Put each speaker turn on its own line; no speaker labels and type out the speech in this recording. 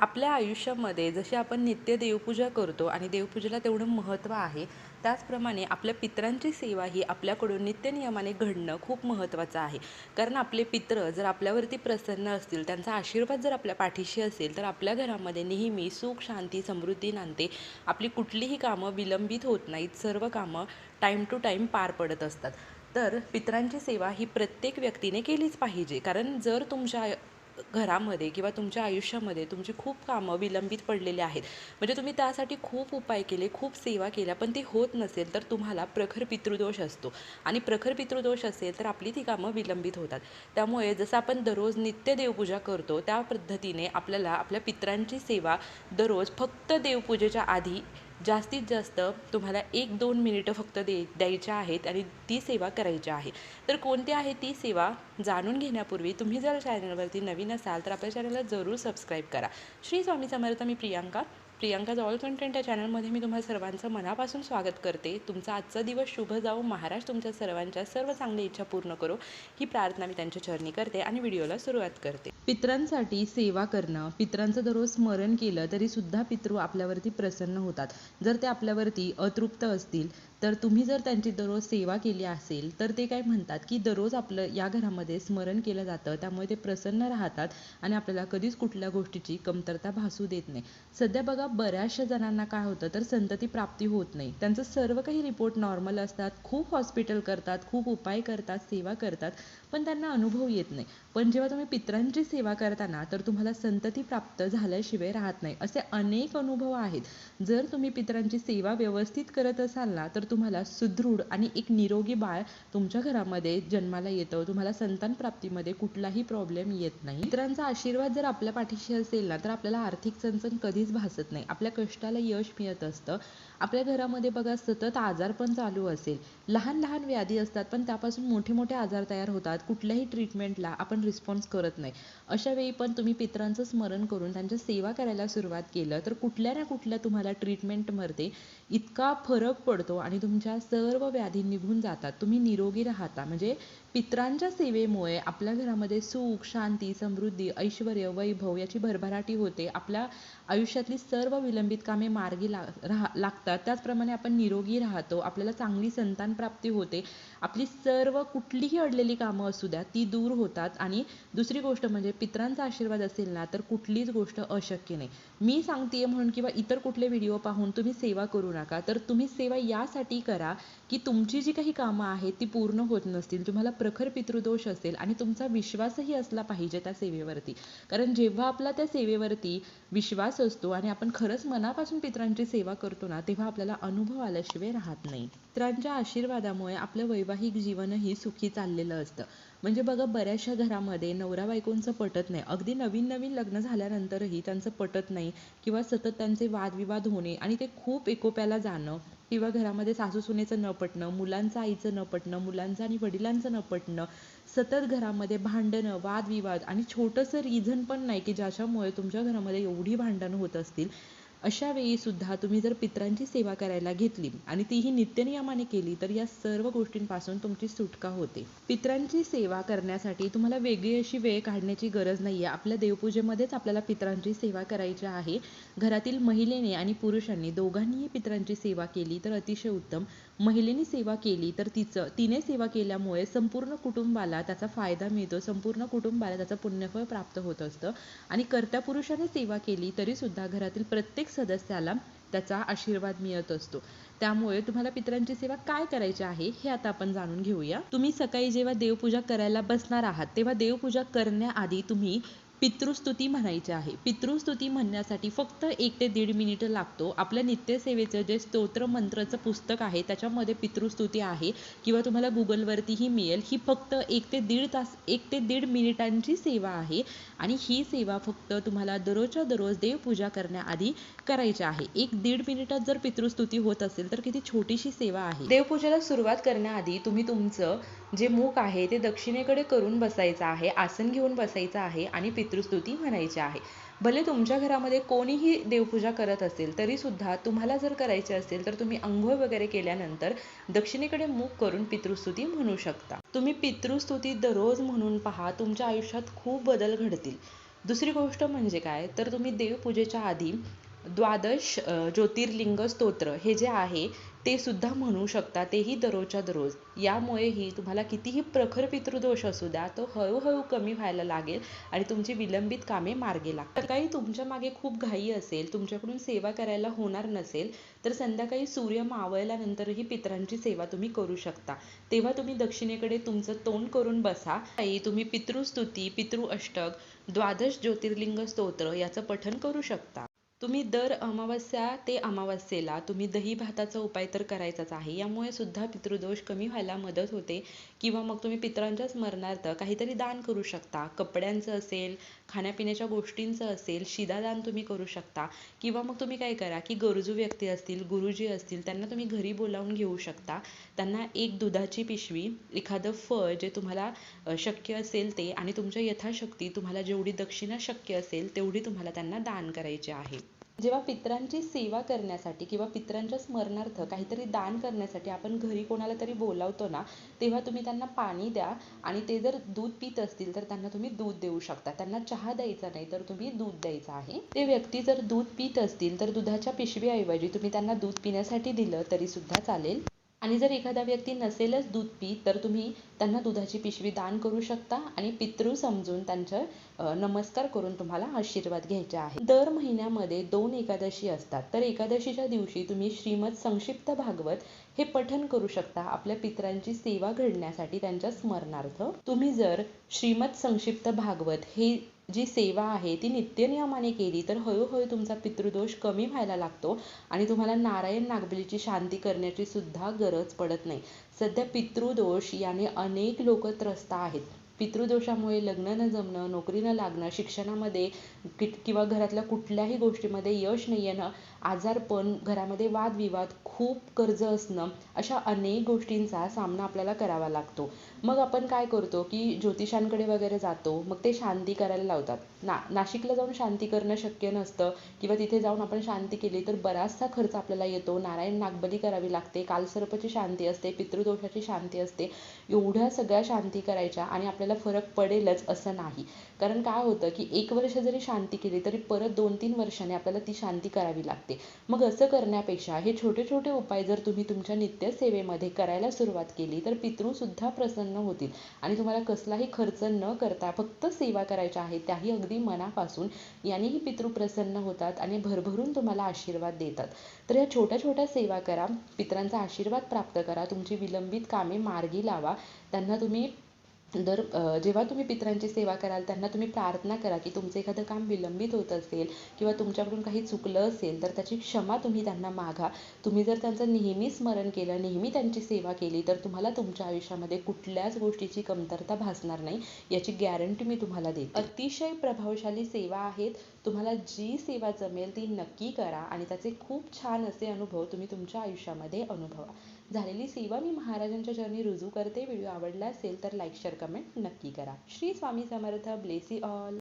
आपल्या आयुष्यामध्ये जशी आपण नित्य देवपूजा करतो आणि देवपूजेला तेवढं महत्त्व आहे त्याचप्रमाणे आपल्या पितरांची सेवा ही आपल्याकडून नित्यनियमाने घडणं खूप महत्त्वाचं आहे. कारण आपले पित्र जर आपल्यावरती प्रसन्न असतील त्यांचा आशीर्वाद जर आपल्या पाठीशी असेल तर आपल्या घरामध्ये नेहमी सुख शांती समृद्धी नांदते. आपली कुठलीही कामं विलंबित होत नाहीत सर्व कामं टाईम टू टाईम पार पडत असतात. तर पित्रांची सेवा ही प्रत्येक व्यक्तीने केलीच पाहिजे. कारण जर तुमच्या घरामध्ये किंवा तुमच्या आयुष्यामध्ये तुमची खूप कामं विलंबित पडलेली आहेत. म्हणजे तुम्ही त्यासाठी खूप उपाय केले खूप सेवा केल्या पण ते होत नसेल तर तुम्हाला प्रखर पितृदोष असतो. आणि प्रखर पितृदोष असेल तर आपली ती कामं विलंबित होतात. त्यामुळे जसं आपण दररोज नित्य देवपूजा करतो त्या पद्धतीने आपल्याला आपल्या पितरांची सेवा दररोज फक्त देवपूजेच्या आधी जास्तीत जास्त तुम्हाला एक दोन मिनिटं फक्त दे द्यायच्या आहेत आणि ती सेवा करायची आहे तर कोणती आहे ती सेवा जाणून घेण्यापूर्वी तुम्ही जर चॅनलवरती नवीन असाल तर आपल्या चॅनलला जरूर सबस्क्राईब करा. श्री स्वामी समर्थ मी प्रियांका. प्रियांका ऑल कंटेंट या चॅनलमध्ये मी तुम्हाला सर्वांचं मनापासून स्वागत करते. तुमचा आजचा दिवस शुभ जाऊ महाराज तुमच्या सर्वांच्या सर्व चांगल्या इच्छा पूर्ण करो. ही प्रार्थना मी त्यांच्या चरणी करते आणि व्हिडिओला सुरुवात करते. पित्रांसाठी सेवा करणं पित्रांचं दररोज स्मरण केलं तरी सुद्धा पितृ आपल्यावरती प्रसन्न होतात. जर ते आपल्यावरती अतृप्त असतील तर तुम्ही जर त्यांची दररोज सेवा केली असेल तर ते काय म्हणतात की दररोज आपलं या घरामध्ये स्मरण केलं जातं त्यामुळे ते प्रसन्न राहतात आणि आपल्याला कधीच कुठल्या गोष्टीची कमतरता भासू देत नाही. सध्या बघा बऱ्याचशा जणांना काय होतं तर संतती प्राप्ती होत नाही. त्यांचं सर्व काही रिपोर्ट नॉर्मल असतात खूप हॉस्पिटल करतात खूप उपाय करतात सेवा करतात पण त्यांना अनुभव येत नाही. पण जेव्हा तुम्ही पित्रांची सेवा करताना तर तुम्हाला संतती प्राप्त झाल्याशिवाय राहत नाही. असे अनेक अनुभव आहेत. जर तुम्ही पित्रांची सेवा व्यवस्थित करत असाल ना तर तुम्हाला सुदृढ आणि एक निरोगी बाळ तुमच्या घरामध्ये जन्माला येतं. तुम्हाला संतान प्राप्तीमध्ये कुठलाही प्रॉब्लेम येत नाही. मित्रांचा आशीर्वाद जर आपल्या पाठीशी असेल ना तर आपल्याला आर्थिक चणचण कधीच भासत नाही. आपल्या कष्टाला यश मिळत असतं. आपल्या घरामध्ये बघा सतत आजारपण चालू असेल. लहान लहान व्याधी असतात पण त्यापासून मोठे मोठे आजार तयार होतात. कुठल्याही ट्रीटमेंटला आपण रिस्पॉन्स करत नाही. अशा वेळी पण तुम्ही पित्रांचं स्मरण करून त्यांच्या सेवा करायला सुरुवात केलं तर कुठल्या ना कुठल्या तुम्हाला ट्रीटमेंट मरते इतका फरक पडतो आणि तुमच्या सर्व व्याधी निघून जातात. तुम्ही निरोगी राहता. म्हणजे पित्रांच्या सेवेमुळे आपल्या घरामध्ये सुख शांती समृद्धी ऐश्वर वैभव याची भरभराटी होते. आपल्या आयुष्यातली सर्व विलंबित कामे मार्गी ला राहा लागतात. त्याचप्रमाणे आपण निरोगी राहतो. आपल्याला चांगली संतान प्राप्ती होते. आपली सर्व कुठलीही अडलेली कामं असू द्या ती दूर होतात. आणि दुसरी गोष्ट म्हणजे पित्रांचा आशीर्वाद असेल ना तर कुठलीच गोष्ट अशक्य नाही. मी सांगतेय म्हणून किंवा इतर कुठले व्हिडिओ पाहून तुम्ही सेवा करू नका. तर तुम्ही सेवा यासाठी करा की तुमची जी काही कामं आहेत ती पूर्ण होत नसतील तुम्हाला प्रखर पितृदोष असेल आणि तुमचा विश्वासही असला पाहिजे त्या सेवेवरती. कारण जेव्हा आपला त्या सेवेवरती विश्वास असतो आणि आपण खरंच मनापासून पित्रांची सेवा करतो ना तेव्हा आपल्याला अनुभव आल्याशिवाय राहत नाही. पित्रांच्या आशीर्वादामुळे आपलं वैवाहिक जीवनही सुखी चाललेलं असतं. म्हणजे बघा बऱ्याचशा घरामध्ये नवरा बायकोंचं पटत नाही. अगदी नवीन नवीन लग्न झाल्यानंतरही त्यांचं पटत नाही किंवा सतत त्यांचे वादविवाद होणे आणि ते खूप एकोप्याला जाणं किंवा घरामध्ये सासू सुनेचं न पटणं मुलांचं आईचं न पटणं मुलांचं आणि वडिलांचं न पटणं सतत घरामध्ये भांडणं वादविवाद आणि छोटंसं रिझन पण नाही की ज्याच्यामुळे तुमच्या घरामध्ये एवढी भांडणं होत असतील. अशा वेळी सुद्धा तुम्ही जर पित्रांची सेवा करायला घेतली आणि तीही नित्यनियमाने केली तर या सर्व गोष्टींपासून तुमची सुटका होते. पित्रांची सेवा करण्यासाठी तुम्हाला वेगळी अशी वेळ काढण्याची गरज नाही आहे आपल्या देवपूजेमध्येच आपल्याला पित्रांची सेवा करायची आहे. घरातील महिलेने आणि पुरुषांनी दोघांनीही पित्रांची सेवा केली तर अतिशय उत्तम. महिलेने सेवा केली तर तिचं तिने सेवा केल्यामुळे संपूर्ण कुटुंबाला त्याचा फायदा मिळतो. संपूर्ण कुटुंबाला त्याचं पुण्यफळ प्राप्त होत असतं. आणि कर्त्या पुरुषाने सेवा केली तरी सुद्धा घरातील प्रत्येक सदस्याला त्याचा आशीर्वाद मिळत असतो. त्यामुळे तुम्हाला पितरांची सेवा काय करायची आहे हे आता आपण जाणून घेऊया. तुम्ही सकाळी जेव्हा देवपूजा करायला बसणार आहात तेव्हा देवपूजा करण्याआधी तुम्ही पितृस्तुती म्हणायची आहे. पितृस्तुती म्हणण्यासाठी फक्त एक ते दीड मिनिट लागतो. आपल्या नित्यसेवेचं जे स्तोत्र मंत्राचं पुस्तक आहे त्याच्यामध्ये पितृस्तुती आहे किंवा तुम्हाला गुगलवरतीही मिळेल. ही फक्त एक ते दीड तास एक ते दीड मिनिटांची सेवा आहे आणि ही सेवा फक्त तुम्हाला दररोजच्या दररोज देवपूजा करण्याआधी करायची आहे. एक दीड मिनिटात जर पितृस्तुती होत असेल तर किती छोटीशी सेवा आहे. देवपूजेला सुरुवात करण्याआधी तुम्ही तुमचं जे मुख आहे ते दक्षिणेकडे करून बसायचं आहे आसन घेऊन बसायचं आहे आणि पितृस्तुती म्हणायची आहे. भले तुमच्या घरामध्ये कोणीही देवपूजा करत असेल तरी सुद्धा तुम्हाला जर करायचे असेल तर तुम्ही अंघोळ वगैरे केल्यानंतर दक्षिणेकडे मुख करून पितृस्तुती म्हणू शकता. तुम्ही पितृस्तुती दररोज म्हणून पहा तुमच्या आयुष्यात खूप बदल घडतील. दुसरी गोष्ट म्हणजे काय? तर तुम्ही देवपूजेच्या आधी द्वादश ज्योतिर्लिंग स्तोत्र हे जे आहे ते सुद्धा म्हणू शकता तेही दररोजच्या दररोज. यामुळेही तुम्हाला कितीही प्रखर पितृदोष असू द्या तो हळूहळू कमी व्हायला लागेल आणि तुमची विलंबित कामे मार्गे लागतात काही तुमच्या मागे खूप घाई असेल तुमच्याकडून सेवा करायला होणार नसेल तर संध्याकाळी सूर्य मावळल्यानंतरही पितरांची सेवा तुम्ही करू शकता. तेव्हा तुम्ही दक्षिणेकडे तुमचं तोंड करून बसा. काही तुम्ही पितृस्तुती पितृ अष्टक द्वादश ज्योतिर्लिंग स्तोत्र याचं पठन करू शकता. तुम्ही दर अमावस्या ते अमावस्येला तुम्ही दही भाताचा उपाय तर करायचाच आहे. यामुळे सुद्धा पितृदोष कमी व्हायला मदत होते. किंवा मग तुम्ही पितरांच्या स्मरणार्थ काहीतरी दान करू शकता. कपड्यांचं असेल खाण्यापिण्याच्या गोष्टींचं असेल शिदादान तुम्ही करू शकता. किंवा मग तुम्ही काय करा की गरजू व्यक्ती असतील गुरुजी असतील त्यांना तुम्ही घरी बोलावून घेऊ शकता. त्यांना एक दुधाची पिशवी एखादं फळ जे तुम्हाला शक्य असेल ते आणि तुमच्या यथाशक्ती तुम्हाला जेवढी दक्षिणा शक्य असेल तेवढी तुम्हाला त्यांना दान करायची आहे. जेव्हा पितरांची सेवा करण्यासाठी किंवा पितरांच्या स्मरणार्थ काहीतरी दान करण्यासाठी आपण घरी कोणाला तरी बोलावतो ना तेव्हा तुम्ही त्यांना पाणी द्या आणि ते जर दूध पित असतील तर त्यांना तुम्ही दूध देऊ शकता. त्यांना चहा द्यायचा नाही तर तुम्ही दूध द्यायचं आहे. ते व्यक्ती जर दूध पित असतील तर दुधाच्या पिशवीऐवजी तुम्ही त्यांना दूध पिण्यासाठी दिलं तरी सुद्धा चालेल. आणि जर एखादा व्यक्ती नसेलच दूध पीत तर तुम्ही त्यांना दुधाची पिशवी दान करू शकता आणि पितृ समजून त्यांचं नमस्कार करून तुम्हाला आशीर्वाद घ्यायचे आहे. दर महिन्यामध्ये दोन एकादशी असतात. तर एकादशीच्या दिवशी तुम्ही श्रीमद संक्षिप्त भागवत हे पठन करू शकता. आपल्या पितरांची सेवा घडण्यासाठी त्यांच्या स्मरणार्थ तुम्ही जर श्रीमद संक्षिप्त भागवत हे जी सेवा आहे ती नित्यनियमाने केली तर हळूहळू तुमचा पितृदोष कमी व्हायला लागतो आणि तुम्हाला नारायण नागबलीची शांती करण्याची सुद्धा गरज पडत नाही. सध्या पितृदोष याने अनेक लोक त्रस्त आहेत. पितृदोषामुळे लग्न न जमणं नोकरी न लागणं शिक्षणामध्ये किंवा घरातल्या कुठल्याही गोष्टीमध्ये यश न येणं आजारपण घरामध्ये वादविवाद खूप कर्ज असणं अशा अनेक गोष्टींचा सामना आपल्याला करावा लागतो. मग आपण काय करतो की ज्योतिषांकडे वगैरे जातो मग ते शांती करायला लावतात. ना नाशिकला जाऊन शांती करणं शक्य नसतं किंवा तिथे जाऊन आपण शांती केली तर बराचसा खर्च आपल्याला येतो. नारायण नागबली करावी लागते कालसर्पची शांती असते पितृदोषाची शांती असते एवढ्या सगळ्या शांती करायच्या आणि आपल्याला आपल्याला फरक पडेलच असं नाही. कारण काय होतं की एक वर्ष जरी शांती केली तरी परत दोन तीन वर्षाने आपल्याला ती शांती करावी लागते. मग असं करण्यापेक्षा हे छोटे छोटे उपाय जर तुम्ही तुमच्या नित्यसेवेमध्ये करायला सुरुवात केली तर पितृसुद्धा प्रसन्न होतील. आणि तुम्हाला कसलाही खर्च न करता फक्त सेवा करायच्या आहेत त्याही अगदी मनापासून यानेही पितृ प्रसन्न होतात आणि भरभरून तुम्हाला आशीर्वाद देतात. तर या छोट्या छोट्या सेवा करा पितरांचा आशीर्वाद प्राप्त करा तुमची विलंबित कामे मार्गी लावा त्यांना तुम्ही दर जेव्हा तुम्ही पितरांची सेवा कराल त्यांना तुम्ही प्रार्थना करा की तुमचं एखादं काम विलंबित होत असेल किंवा तुमच्याकडून काही चुकलं असेल तर त्याची क्षमा तुम्ही त्यांना मागा. तुम्ही जर त्यांचं नेहमी स्मरण केलं नेहमी त्यांची सेवा केली तर तुम्हाला तुमच्या आयुष्यामध्ये कुठल्याच गोष्टीची कमतरता भासणार नाही याची गॅरंटी मी तुम्हाला देते. अतिशय प्रभावशाली सेवा आहेत. तुम्हाला जी सेवा जमेल ती नक्की करा आणि त्याचे खूप छान असे अनुभव तुम्ही तुमच्या आयुष्यामध्ये अनुभवा. झालेली सेवा मी महाराजांच्या चरणी रुजू करते. व्हिडिओ आवडला असेल तर लाईक शेअर कमेंट नक्की करा. श्री स्वामी समर्थ. Blessed all